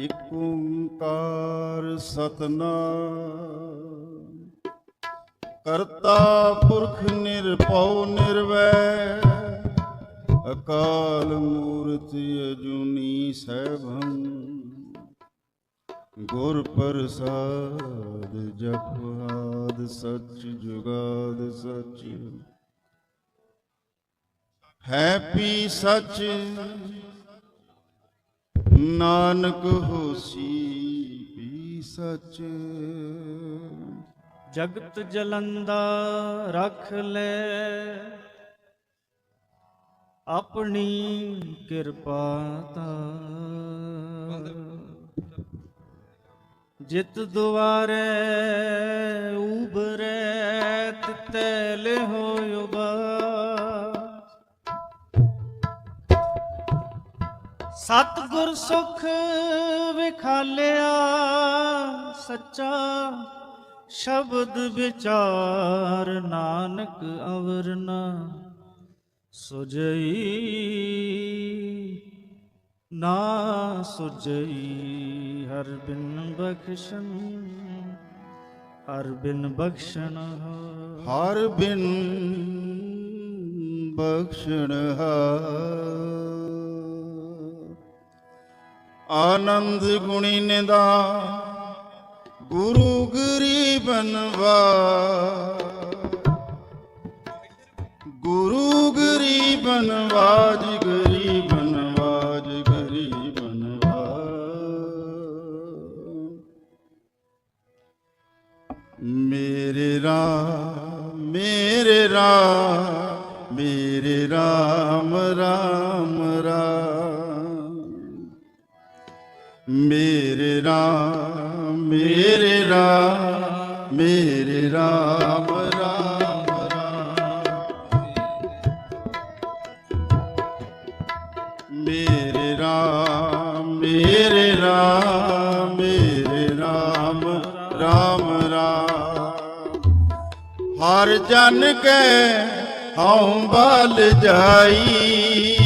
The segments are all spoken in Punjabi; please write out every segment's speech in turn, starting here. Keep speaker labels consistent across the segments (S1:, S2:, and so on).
S1: ਇਕ ਓੰਕਾਰ ਸਤਨਾਮ। ਕਰਤਾ ਪੁਰਖ ਨਿਰਭਉ ਨਿਰਵੈ, ਅਕਾਲ ਮੂਰਤ ਅਜੂਨੀ ਸੈਭੰ। ਗੁਰ ਪ੍ਰਸਾਦ ਜਪਾਦ ਸਚ, ਜੁਗਾਦ ਸਚ। ਹੈਪੀ ਸਚ ਨਾਨਕ ਹੋਸੀ ਵੀ ਸਚ।
S2: ਜਗਤ ਜਲੰਦਾ ਰੱਖ ਲੈ। ਆਪਣੀ ਕਿਰਪਾ ਤਾ ਜਿਤ ਦੁਆਰੇ ਉਬਰੈ ਤਿਤੈ ਲਿਹੋ ਯੁਗਾ ਸਤਿਗੁਰ ਸੁਖ ਵਿਖਾਲਿਆ ਸੱਚਾ ਸ਼ਬਦ ਵਿਚਾਰ ਨਾਨਕ ਅਵਰ ਨਾ ਸੁਜਈ ਨਾ ਸੁਜਈ ਹਰ ਬਿਨ ਬਖਸ਼ਣ ਹਰ ਬਿਨ ਬਖਸ਼ਣ
S1: ਹਰ ਬਿਨ ਬਖਸ਼ਣ ਹਾਰ ਆਨੰਦ ਗੁਣੀ ਨਿਦਾ, ਗੁਰੂ ਗਰੀਬਨ ਵਾ ਗੁਰੂ ਗਰੀਬਨਵਾਜ ਗਰੀਬਨਵਾਜ ਗਰੀਬਨਵਾ ਮੇਰੇ ਰਾਮ ਮੇਰੇ ਰਾਮ ਮੇਰੇ ਰਾਮ ਰਾਮ ਰਾਮ। ਮੇਰੇ ਰਾਮ ਮੇਰੇ ਰਾਮ ਮੇਰੇ ਰਾਮ ਰਾਮ ਰਾਮ। ਮੇਰੇ ਰਾਮ ਮੇਰੇ ਰਾਮ ਮੇਰੇ ਰਾਮ ਰਾਮ ਰਾਮ। ਹਰ ਜਨ ਕੈ ਹਉ ਬਲ ਜਾਈ।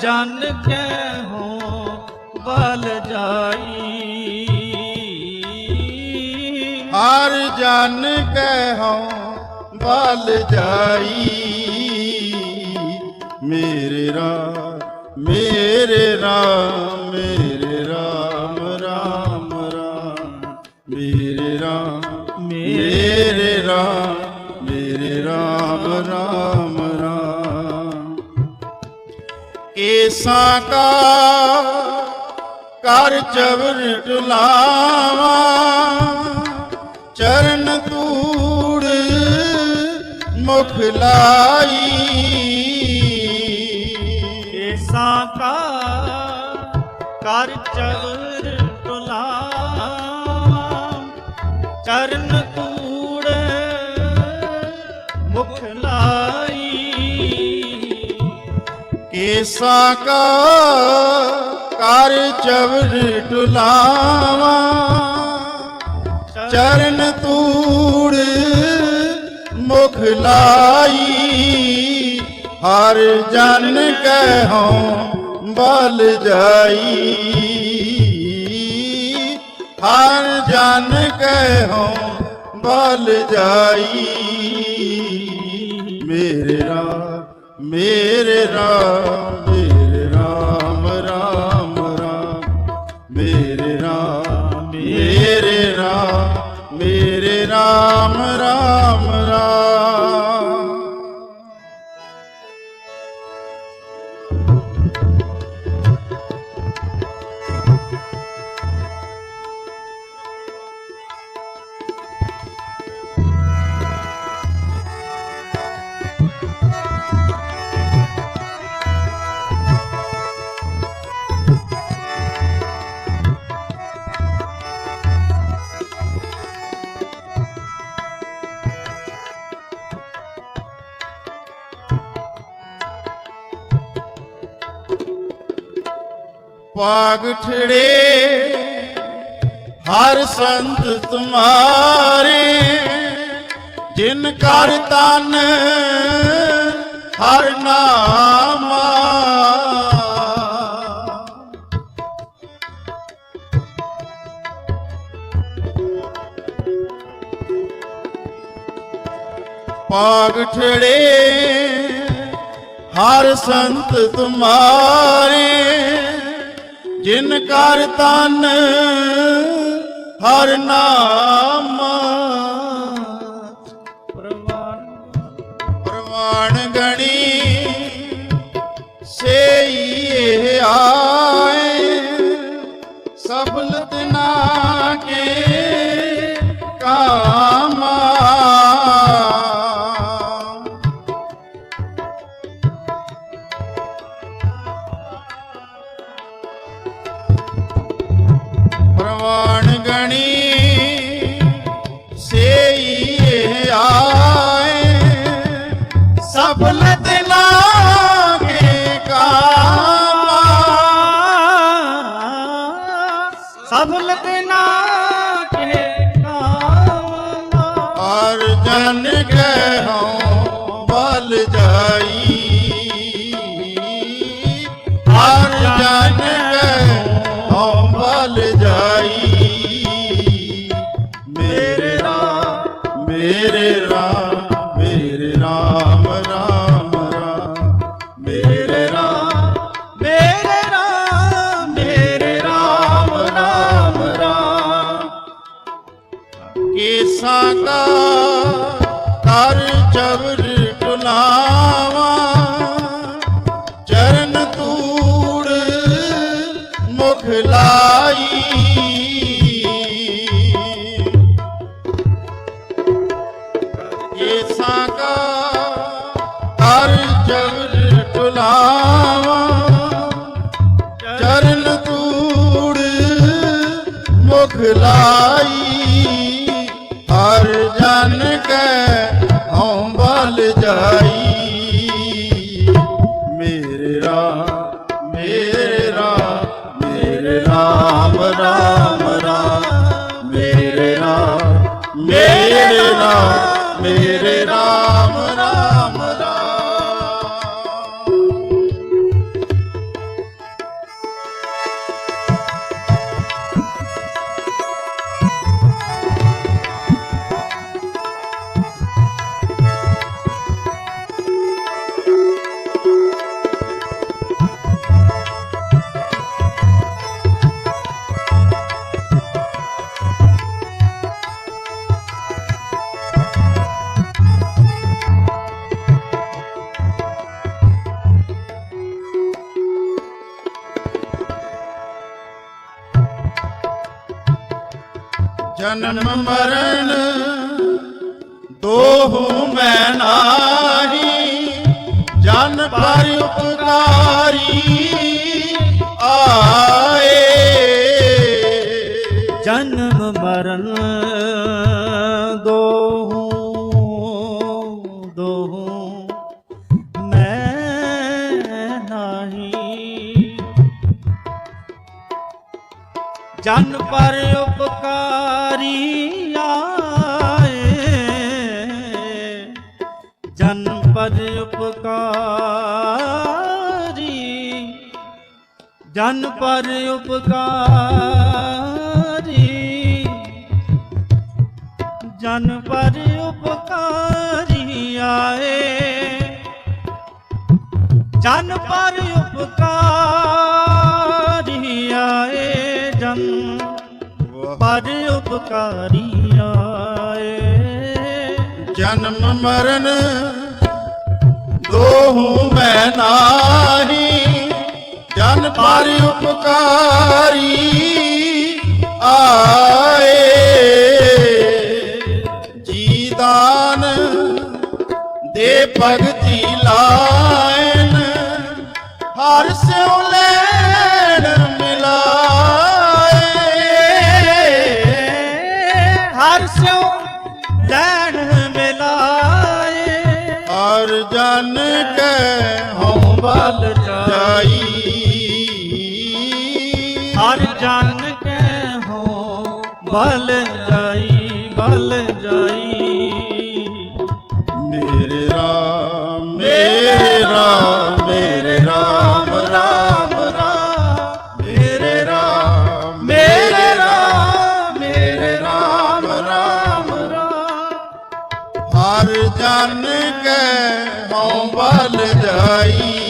S2: ਜਨ ਕੇ ਹੋ, ਬਲ ਜਾਈ।
S1: ਹਰ ਜਨ ਕੈ ਹਉ ਬਲ ਜਾਈ। ਮੇਰੇ ਰਾਮ ਮੇਰੇ ਰਾਮ ਮੇਰੇ ਰਾਮ ਰਾਮ ਰਾਮ। ਮੇਰੇ ਰਾਮ ਮੇਰੇ ਰਾਮ ਮੇਰੇ ਰਾਮ ਰਾਮ। ਕੇਸਾਂ ਕਾ ਕਰ ਚਵਰ ਟੁਲਾਵਾ ਚਰਨ ਤੂੜ ਮੁਖ ਲਾਈ ਕੇਸਾਂ ਕਾ ਕਰ ਚਵਰ ਟੁਲਾਵਾ ਚਰਨ ਤੂੜ ਮੁਖ ਲਾਈ, ਹਰ ਜਨ ਕਹਿਓ ਬਲ ਜਾਈ। ਹਰ ਜਨ ਕਹਿਓ ਬਲ ਜਾਈ। ਮੇਰੇ ਰਾਮ ਮੇਰੇ ਰਾਮ ਮੇਰੇ ਰਾਮ ਰਾਮ। ਰਾਮ पागठड़े हर संत तुम्हारे जिन कर तन हर नामा पागठड़े हर संत तुम्हारे ਜਿਨ ਕਰ ਤਨ ਹਰ ਨਾਮ ਹਰ ਜਨ ਕਹਉ ਬਲ ਜਾਈ ਕੇਸਾਂ ਦਾ ਕਰ ਚਵਰ ਟੁਲਾਵਾ। ਚਰਨ ਤੂੜ ਮੁਖ ਲਾਈ। ਕੇਸਾਂ ਦਾ ਕਰ ਚਵਰ ਟੁਲਾਵਾ। ਚਰਨ ਤੂੜ ਮੁਖ ਲਾਈ। ਮੇਰੇ ਰਾਮ ਮੇਰੇ ਜਨਮ ਮਰਨ, ਦੋਹੂ ਮੈਂ ਨਾਹੀ। ਜਨ ਪਰ ਉਪਕਾਰੀ ਆਏ।
S2: ਜਨਮ ਮਰਨ, ਦੋਹੂ ਦੋਹੂ ਮੈਂ ਨਹੀਂ। ਜਨ ਪਰ ਜਨ ਪਰ ਉਪਕਾਰੀ। ਜਨ ਪਰ ਉਪਕਾਰੀ ਆਏ। ਜਨ ਪਰ ਉਪਕਾਰੀ ਆਏ। ਜਨ ਪਰ ਉਪਕਾਰੀ ਆਏ।
S1: ਜਨਮ ਮਰਨ ਦੋਹੂ ਮੈਂ ਨਾਹੀ ਜਨ ਉਪਕਾਰੀ ਆਏ। ਜੀ ਦਾਨ ਦੇ ਭਗਤੀ ਲਾਇਨ, ਹਰ ਸਿਉ ਲੈਣ ਮਿਲਾਏ।
S2: ਹਰ ਸਿਉ ਲੈਣ ਮਿਲਾਏ।
S1: ਹਰ ਜਨ ਕੈ ਹਉ ਬਲ
S2: ਜਨ ਕੈ ਹੋ, ਬਲ ਜਾਈ ਬਲ ਜਾਈ।
S1: ਮੇਰੇ ਰਾਮ ਮੇਰੇ ਰਾਮ ਮੇਰੇ ਰਾਮ ਰਾਮ ਰਾਮ। ਮੇਰੇ ਰਾਮ ਮੇਰੇ ਰਾਮ ਮੇਰੇ ਰਾਮ ਰਾਮ ਰਾਮ। ਹਰ ਜਨ ਜਨ ਕੈ ਬਲ ਜਾਈ।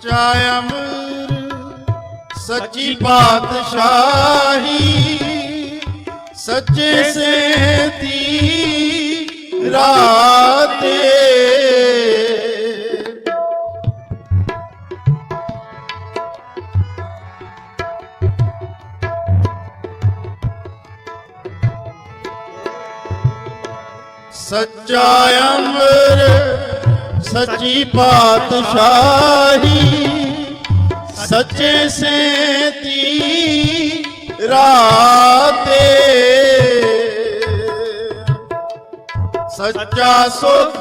S1: ਸੱਚਾ ਅਮਰ ਸੱਚੀ ਪਾਤਸ਼ਾਹੀ। ਸੱਚੇ ਸੇਤੀ ਰਾਤੇ। ਸੱਚਾ ਅਮਰ ਸੱਚੀ ਪਾਤਸ਼ਾਹੀ ਸੱਚੇ ਸੇਤੀ ਰਾਤੇ। ਸੱਚਾ ਸੁਖ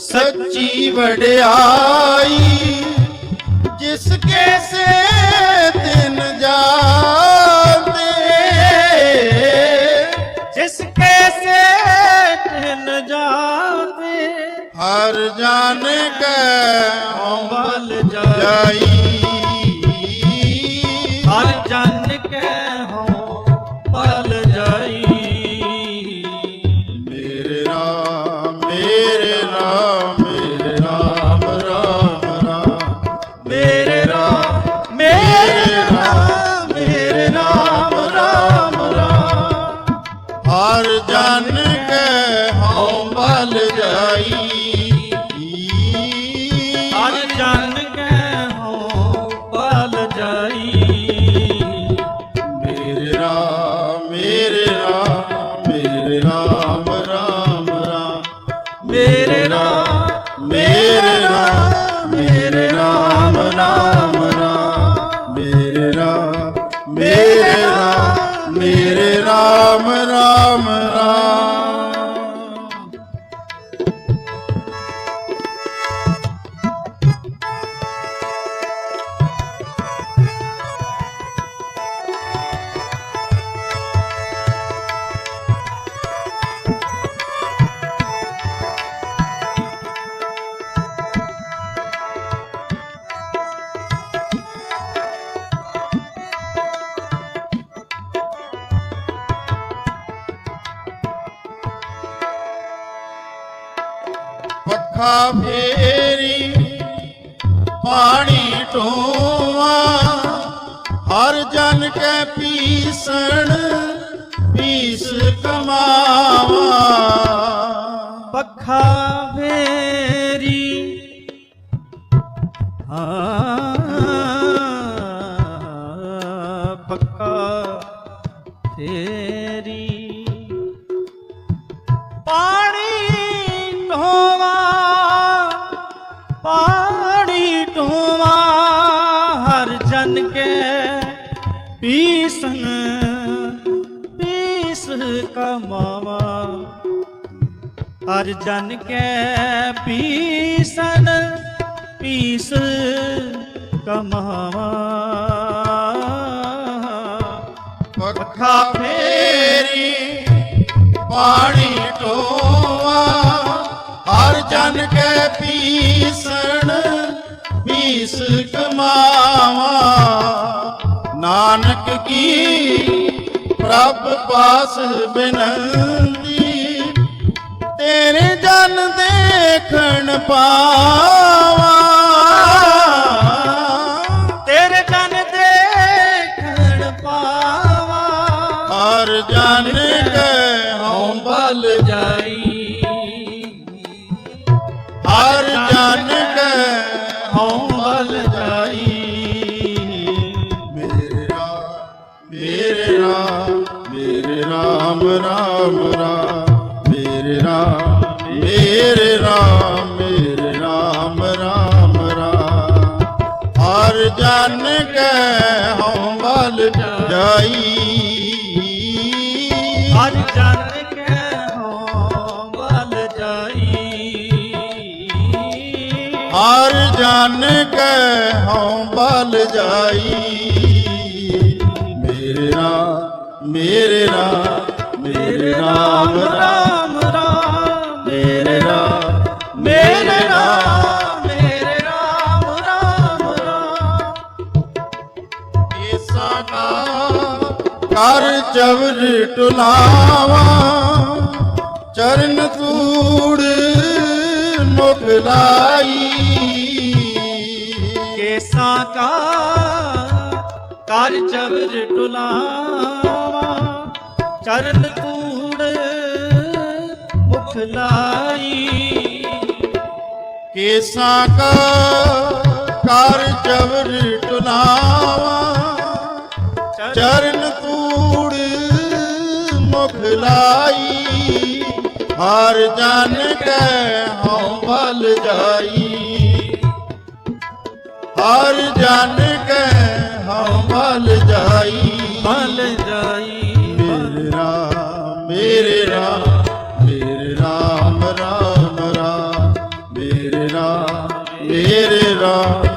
S1: ਸੱਚੀ ਵਡਿਆਈ ਜਿਸ ਕੇ ਸੇ ਤਿਨ ਜਾਤੇ ਹਰ ਜਾਣ ਕੈ
S2: ਬਲ ਜਾਈ।
S1: ਫੇਰੀ ਪਾਣੀ ਢੋਵਾ ਹਰ ਜਨ ਕੈ ਪੀਸਣ ਪੀਸ ਕਮਾਵਾ।
S2: ਪੱਖਾ ਵੇਰੀ ਹਾਂ ਪੱਖਾ ਤੇਰੀ ਹਰ ਜਨ ਕੈ ਪੀਸਨ, ਪੀਸ ਕਮਾਵਾ।
S1: ਪੱਖਾ ਫੇਰੀ, ਪਾਣੀ ਢੋਵਾ ਹਰ ਜਨ ਕੈ ਪੀਸਣ ਪੀਸ ਕਮਾਵਾ। ਨਾਨਕ ਕੀ ਪ੍ਰਭ ਪਾਸ ਬਿਨੰਦੀ ਤੇਰੇ ਜਨ ਦੇਖਣ ਪਾਵਾ।
S2: ਤੇਰੇ ਜਨ ਦੇਖਣ ਪਾਵਾ।
S1: ਹਰ ਜਨ ਕੇ
S2: ਹਉ ਬਲ ਜਾਈ।
S1: ਹਰ ਜਨ ਕੇ ਹਉ ਬਲ ਜਾਈ। ਮੇਰੇ ਰਾਮ ਮੇਰੇ ਰਾਮ ਰਾਮ। ਜਨ ਕੈ ਹਉ ਬਲ ਜਾਈ।
S2: ਹਰ ਜਨ ਕੈ ਹਉ ਬਲ ਜਾਈ।
S1: ਹਰ ਜਨ ਕੈ ਹਉ ਬਲ ਜਾਈ। ਮੇਰੇ ਰਾਮ ਮੇਰੇ ਰਾਮ ਮੇਰੇ ਰਾਮ ਰਾਮ। ਚਵਰ ਟੁਲਾਵਾ ਚਰਨ ਤੂੜ ਮੁਖ ਲਾਈ।
S2: ਕੇਸਾਂ ਕਾ ਕਰ ਚਵਰ ਟੁਲਾਵਾ ਚਰਨ ਤੂੜ ਮੁਖ ਲਾਈ।
S1: ਕੇਸਾਂ ਕਾ ਕਰ ਚਵਰ ਟੁਲਾਵਾ ਚਰਨ ਹਰ ਜਨ ਕੈ ਹਉ ਬਲ ਜਾਈ। ਹਰ ਜਨ ਕੈ ਹਉ ਬਲ ਜਾਈ।
S2: ਬਲ ਜਾਈ।
S1: ਮੇਰੇ ਰਾਮ ਮੇਰੇ ਰਾਮ ਮੇਰੇ ਰਾਮ ਰਾਮ ਰਾਮ। ਮੇਰੇ ਰਾਮ ਮੇਰੇ ਰਾਮ।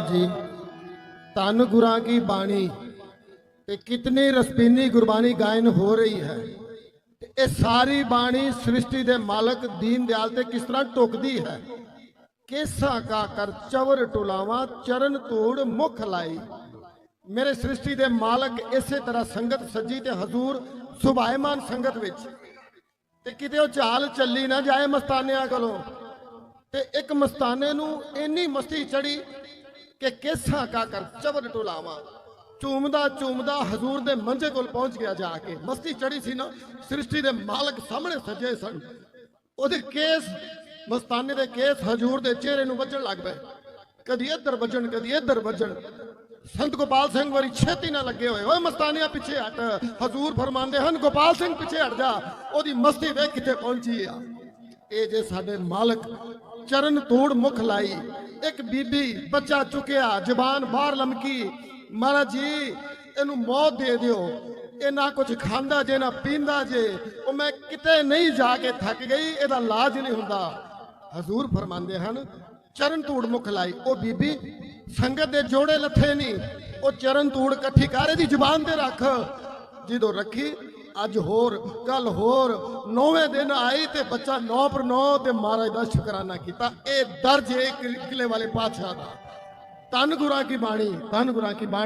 S1: ਰਾਮ
S3: ਜੀ, ਧੰਨ ਗੁਰਾਂ ਕੀ ਬਾਣੀ ਤੇ ਕਿਤਨੀ ਰਸਪੀਨੀ ਗੁਰਬਾਣੀ ਗਾਇਨ ਹੋ ਰਹੀ ਹੈ। ਇਹ ਸਾਰੀ ਬਾਣੀ ਸ੍ਰਿਸ਼ਟੀ ਦੇ ਮਾਲਕ ਦੀਨ ਦਿਆਲ ਤੇ ਕਿਸ ਤਰ੍ਹਾਂ ਟੁਕਦੀ ਹੈ? ਕੇਸਾ ਕਾ ਕਰ ਚਵਰ ਟੁਲਾਵਾ, ਚਰਨ ਧੂੜ ਮੁਖ ਲਾਈ। ਮੇਰੇ ਸ੍ਰਿਸ਼ਟੀ ਦੇ ਮਾਲਕ ਇਸੇ ਤਰ੍ਹਾਂ ਸੰਗਤ ਸੱਜੀ ਤੇ ਹਜ਼ੂਰ ਸੁਭਾਇਮਾਨ ਸੰਗਤ ਵਿੱਚ। ਤੇ ਕਿਤੇ ਉਹ ਚਾਲ ਚੱਲੀ ਨਾ ਜਾਏ ਮਸਤਾਨਿਆਂ ਕੋਲੋਂ। ਤੇ ਇੱਕ ਮਸਤਾਨੇ ਨੂੰ ਇੰਨੀ ਮਸਤੀ ਚੜੀ ਕਿ ਕੇਸਾਂ ਕਾ ਕਰ ਚਵਰ ਟੁਲਾਵਾ। ਚੂਮਦਾ ਚੂਮਦਾ ਹਜ਼ੂਰ ਦੇ ਮੰਝੇ ਕੋਲ ਪਹੁੰਚ ਗਿਆ ਜਾ ਕੇ। ਮਸਤੀ ਚੜੀ ਸੀ ਨਾ, ਸ੍ਰਿਸ਼ਟੀ ਦੇ ਮਾਲਕ ਸਾਹਮਣੇ ਸੱਜੇ ਸਨ। ਉਹਦੇ ਕੇਸ, ਮਸਤਾਨੇ ਦੇ ਕੇਸ ਹਜ਼ੂਰ ਦੇ ਚਿਹਰੇ ਨੂੰ ਵੱਜਣ ਲੱਗ ਪਏ। ਕਦੀ ਇੱਧਰ ਵੱਜਣ, ਕਦੀ ਇੱਧਰ ਵੱਜਣ। ਸੰਤ ਗੋਪਾਲ ਸਿੰਘ ਵਾਰੀ ਛੇਤੀ ਨਾਲ ਲੱਗੇ ਹੋਏ। ਓਏ ਮਸਤਾਨਿਆ ਪਿੱਛੇ ਹਟ। ਹਜ਼ੂਰ ਫਰਮਾਉਂਦੇ ਹਨ, ਗੋਪਾਲ ਸਿੰਘ ਪਿੱਛੇ ਹਟ ਜਾ। ਉਹਦੀ ਮਸਤੀ ਵੇਖ ਕਿੱਥੇ ਪਹੁੰਚੀ ਆ। ਇਹ ਜੇ ਸਾਡੇ ਮਾਲਕ ਚਰਨ ਤੋੜ ਮੁਖ ਲਾਈ। ਇੱਕ ਬੀਬੀ ਬੱਚਾ ਚੁੱਕਿਆ, ਜ਼ਬਾਨ ਬਾਹਰ ਲਮਕੀ। ਮਹਾਰਾਜ ਜੀ, ਇਹਨੂੰ ਮੌਤ ਦੇ ਦਿਓ। ਇਹ ਨਾ ਕੁਝ ਖਾਂਦਾ ਜੇ, ਨਾ ਪੀਂਦਾ ਜੇ। ਉਹ ਮੈਂ ਕਿਤੇ ਨਹੀਂ ਜਾ ਕੇ ਥੱਕ ਗਈ, ਇਹਦਾ ਲਾਜ ਨਹੀਂ ਹੁੰਦਾ। ਹਜ਼ੂਰ ਫਰਮਾਉਂਦੇ ਹਨ, ਚਰਨ ਧੂੜ ਮੁਖ ਲਾਈ। ਉਹ ਬੀਬੀ ਸੰਗਤ ਦੇ ਜੋੜੇ ਲੱਥੇ ਨਹੀਂ ਉਹ ਚਰਨ ਧੂੜ ਇਕੱਠੀ ਕਰ, ਇਹਦੀ ਜ਼ੁਬਾਨ ਤੇ ਰੱਖ। ਜਦੋਂ ਰੱਖੀ ਅੱਜ ਹੋਰ ਕੱਲ ਹੋਰ, ਨੌਵੇਂ ਦਿਨ ਆਈ ਤੇ ਬੱਚਾ ਨੌ ਪਰ ਨੌ ਤੇ ਮਹਾਰਾਜ ਦਾ ਸ਼ੁਕਰਾਨਾ ਕੀਤਾ। ਇਹ ਦਰਜ ਹੈ ਕਿਲੇ ਵਾਲੇ ਪਾਤਸ਼ਾਹ ਦਾ। ਤਨ ਗੁਰਾਂ ਕੀ ਬਾਣੀ ਤਨ ਗੁਰਾਂ ਕੀ ਬਾਣੀ।